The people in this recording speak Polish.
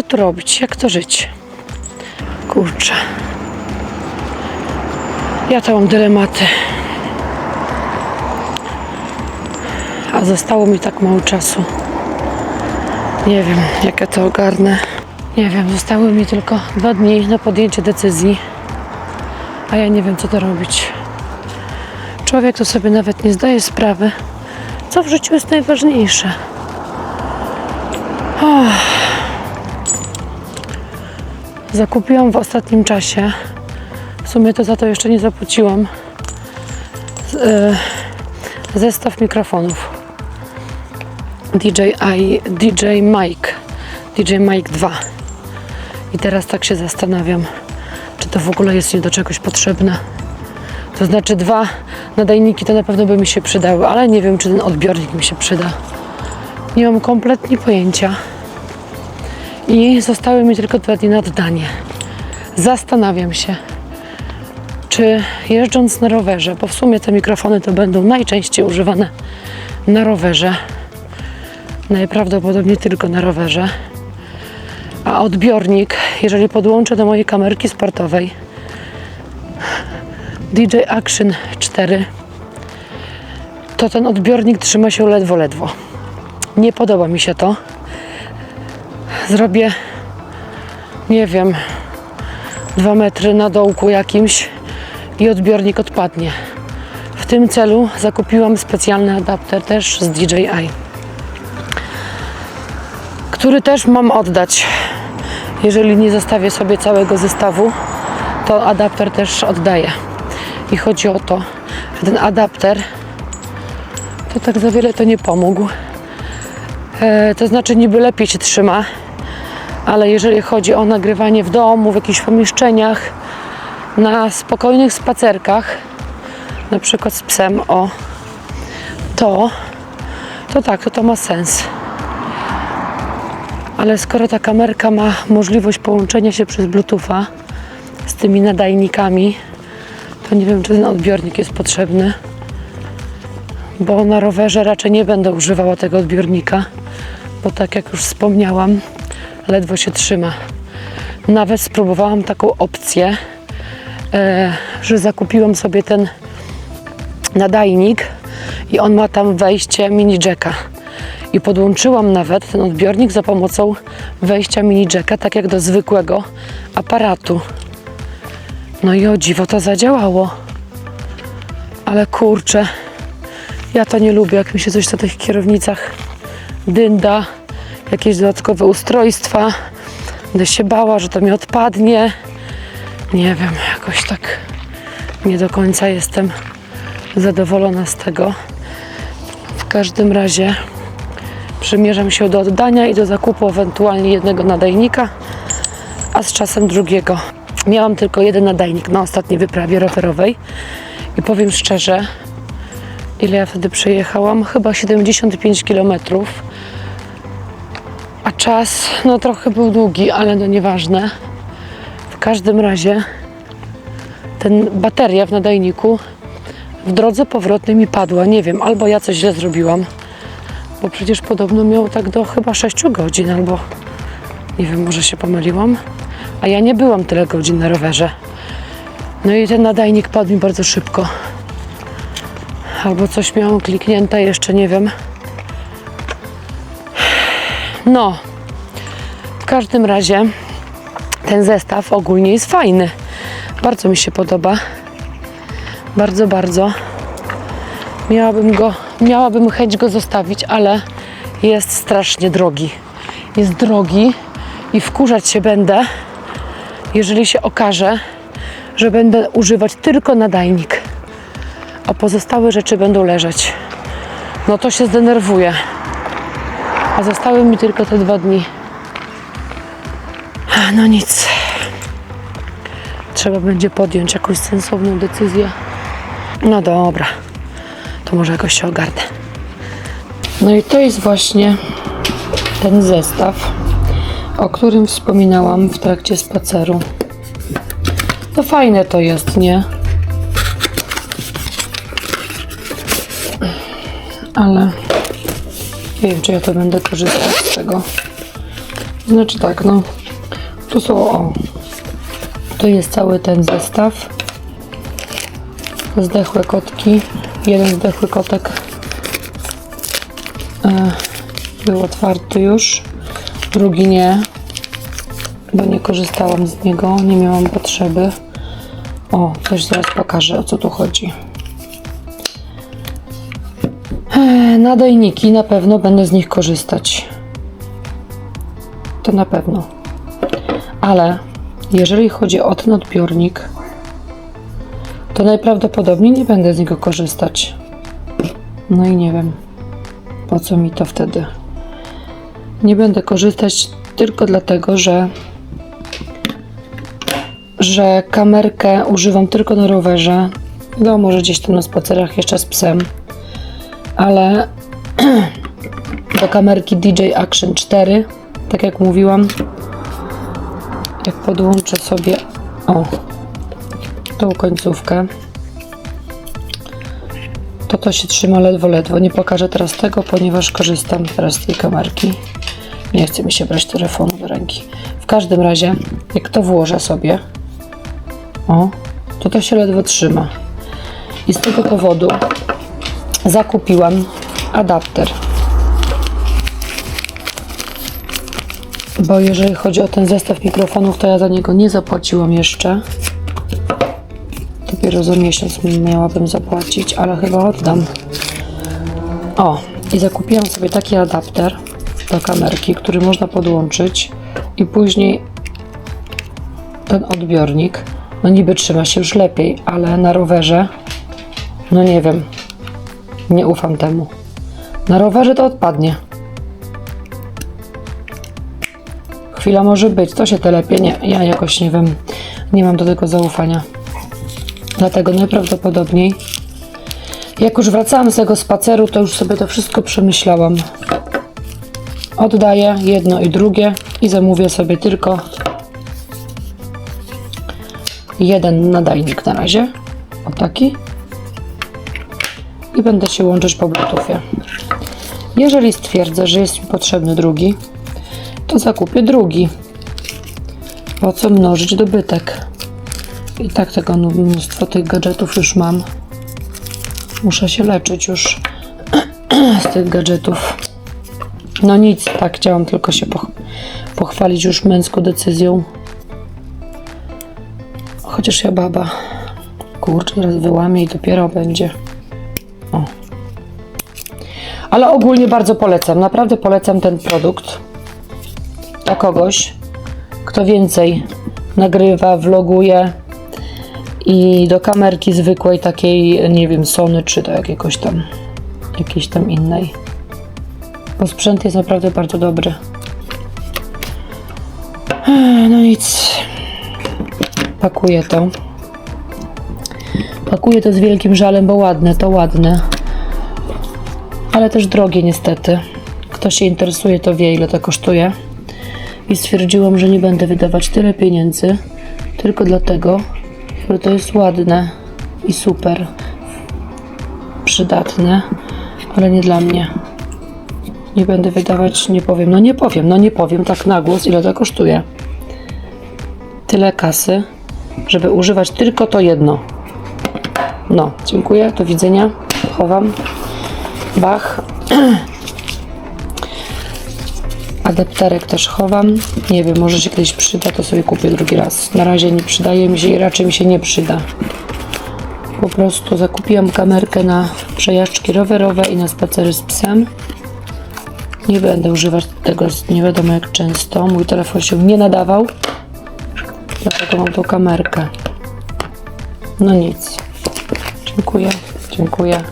Co tu robić? Jak to żyć? Kurczę. Ja to mam dylematy. A zostało mi tak mało czasu. Nie wiem, jak ja to ogarnę. Nie wiem, zostały mi tylko dwa dni na podjęcie decyzji. A ja nie wiem, co to robić. Człowiek to sobie nawet nie zdaje sprawy, co w życiu jest najważniejsze. Zakupiłam w ostatnim czasie. W sumie to za to jeszcze nie zapłaciłam. e, Zestaw mikrofonów. DJI, DJ Mic. DJ Mic 2. I teraz tak się zastanawiam, czy to w ogóle jest nie do czegoś potrzebne. To znaczy dwa nadajniki to na pewno by mi się przydały, ale nie wiem, czy ten odbiornik mi się przyda. Nie mam kompletnie pojęcia. I zostały mi tylko dwa dni na oddanie. Zastanawiam się, czy jeżdżąc na rowerze, bo w sumie te mikrofony to będą najczęściej używane na rowerze, najprawdopodobniej tylko na rowerze, a odbiornik, jeżeli podłączę do mojej kamerki sportowej DJ Action 4, to ten odbiornik trzyma się ledwo, ledwo. Nie podoba mi się to zrobię, nie wiem, dwa metry na dołku jakimś i odbiornik odpadnie. W tym celu zakupiłam specjalny adapter też z DJI, który też mam oddać. Jeżeli nie zostawię sobie całego zestawu, to adapter też oddaję. I chodzi o to, że ten adapter to tak za wiele to nie pomógł. E, to znaczy niby lepiej się trzyma, ale jeżeli chodzi o nagrywanie w domu, w jakichś pomieszczeniach, na spokojnych spacerkach, na przykład z psem, o, to, to tak, to to ma sens. Ale skoro ta kamerka ma możliwość połączenia się przez Bluetootha z tymi nadajnikami, to nie wiem, czy ten odbiornik jest potrzebny, bo na rowerze raczej nie będę używała tego odbiornika, bo tak jak już wspomniałam, ledwo się trzyma. Nawet spróbowałam taką opcję, e, że zakupiłam sobie ten nadajnik i on ma tam wejście mini jacka. I podłączyłam nawet ten odbiornik za pomocą wejścia mini jacka, tak jak do zwykłego aparatu. No i o dziwo to zadziałało. Ale kurczę, ja to nie lubię, jak mi się coś na tych kierownicach dynda, jakieś dodatkowe ustrojstwa. Będę się bała, że to mi odpadnie. Nie wiem, jakoś tak nie do końca jestem zadowolona z tego. W każdym razie przymierzam się do oddania i do zakupu ewentualnie jednego nadajnika, a z czasem drugiego. Miałam tylko jeden nadajnik na ostatniej wyprawie rowerowej i powiem szczerze, ile ja wtedy przejechałam? Chyba 75 km. A czas, no trochę był długi, ale no nieważne. W każdym razie ten bateria w nadajniku w drodze powrotnej mi padła. Nie wiem, albo ja coś źle zrobiłam, bo przecież podobno miał tak do chyba 6 godzin, albo nie wiem, może się pomyliłam. A ja nie byłam tyle godzin na rowerze. No i ten nadajnik padł mi bardzo szybko. Albo coś miałam kliknięte, jeszcze nie wiem. No, w każdym razie ten zestaw ogólnie jest fajny. Bardzo mi się podoba. Bardzo, bardzo. Miałabym go, miałabym chęć go zostawić, ale jest strasznie drogi. Jest drogi i wkurzać się będę, jeżeli się okaże, że będę używać tylko nadajnik, a pozostałe rzeczy będą leżeć. No to się zdenerwuję. A zostały mi tylko te dwa dni. No nic. Trzeba będzie podjąć jakąś sensowną decyzję. No dobra. To może jakoś się ogarnę. No i to jest właśnie ten zestaw, o którym wspominałam w trakcie spaceru. To fajne to jest, nie? Ale nie wiem, czy ja to będę korzystać z tego Znaczy tak, no. Tu są, o. Tu jest cały ten zestaw. Zdechłe kotki. Jeden zdechły kotek e, był otwarty już. Drugi nie, bo nie korzystałam z niego, nie miałam potrzeby. O, coś zaraz pokażę, o co tu chodzi. E, Nadajniki, na pewno będę z nich korzystać. To na pewno. Ale jeżeli chodzi o ten odbiornik, to najprawdopodobniej nie będę z niego korzystać. No i nie wiem, po co mi to wtedy. Nie będę korzystać tylko dlatego, że że kamerkę używam tylko na rowerze. No, może gdzieś tam na spacerach jeszcze z psem. Ale do kamerki DJI Action 4, tak jak mówiłam, jak podłączę sobie o tą końcówkę, to to się trzyma ledwo, ledwo. Nie pokażę teraz tego, ponieważ korzystam teraz z tej kamerki. Nie chce mi się brać telefonu do ręki. W każdym razie, jak to włożę sobie, o, to to się ledwo trzyma. I z tego powodu zakupiłam adapter. Bo jeżeli chodzi o ten zestaw mikrofonów, to ja za niego nie zapłaciłam jeszcze. Dopiero za miesiąc miałabym zapłacić, ale chyba oddam. O, i zakupiłam sobie taki adapter do kamerki, który można podłączyć i później ten odbiornik, no niby trzyma się już lepiej, ale na rowerze, no nie wiem, nie ufam temu. Na rowerze to odpadnie. Chwila może być, to się telepie. Nie, ja jakoś nie wiem, nie mam do tego zaufania. Dlatego najprawdopodobniej, jak już wracałam z tego spaceru, to już sobie to wszystko przemyślałam. Oddaję jedno i drugie i zamówię sobie tylko jeden nadajnik na razie. O taki. I będę się łączyć po Bluetoothie. Jeżeli stwierdzę, że jest mi potrzebny drugi, to zakupię drugi. Po co mnożyć dobytek? I tak tego mnóstwo tych gadżetów już mam. Muszę się leczyć już z tych gadżetów. No nic, tak chciałam tylko się poch pochwalić już męską decyzją. Chociaż ja baba. Kurczę, teraz wyłamię i dopiero będzie. O. Ale ogólnie bardzo polecam. Naprawdę polecam ten produkt dla kogoś, kto więcej nagrywa, vloguje i do kamerki zwykłej takiej, nie wiem, Sony czy do jakiegoś tam, jakiejś tam innej. Bo sprzęt jest naprawdę bardzo dobry. No nic. Pakuję to. Pakuję to z wielkim żalem, bo ładne, to ładne. Ale też drogie niestety. Kto się interesuje, to wie ile to kosztuje. I stwierdziłam, że nie będę wydawać tyle pieniędzy, tylko dlatego, że to jest ładne i super. Przydatne, ale nie dla mnie. Nie będę wydawać, nie powiem, no nie powiem, no nie powiem tak na głos, ile to kosztuje. Tyle kasy, żeby używać tylko to jedno. No, dziękuję, do widzenia. Chowam. Bach. Adapterek też chowam. Nie wiem, może się kiedyś przyda, to sobie kupię drugi raz. Na razie nie przydaje mi się i raczej mi się nie przyda. Po prostu zakupiłam kamerkę na przejażdżki rowerowe i na spacery z psem. Nie będę używać tego nie wiadomo jak często. Mój telefon się nie nadawał. Dlatego mam tą kamerkę. No nic. Dziękuję, dziękuję.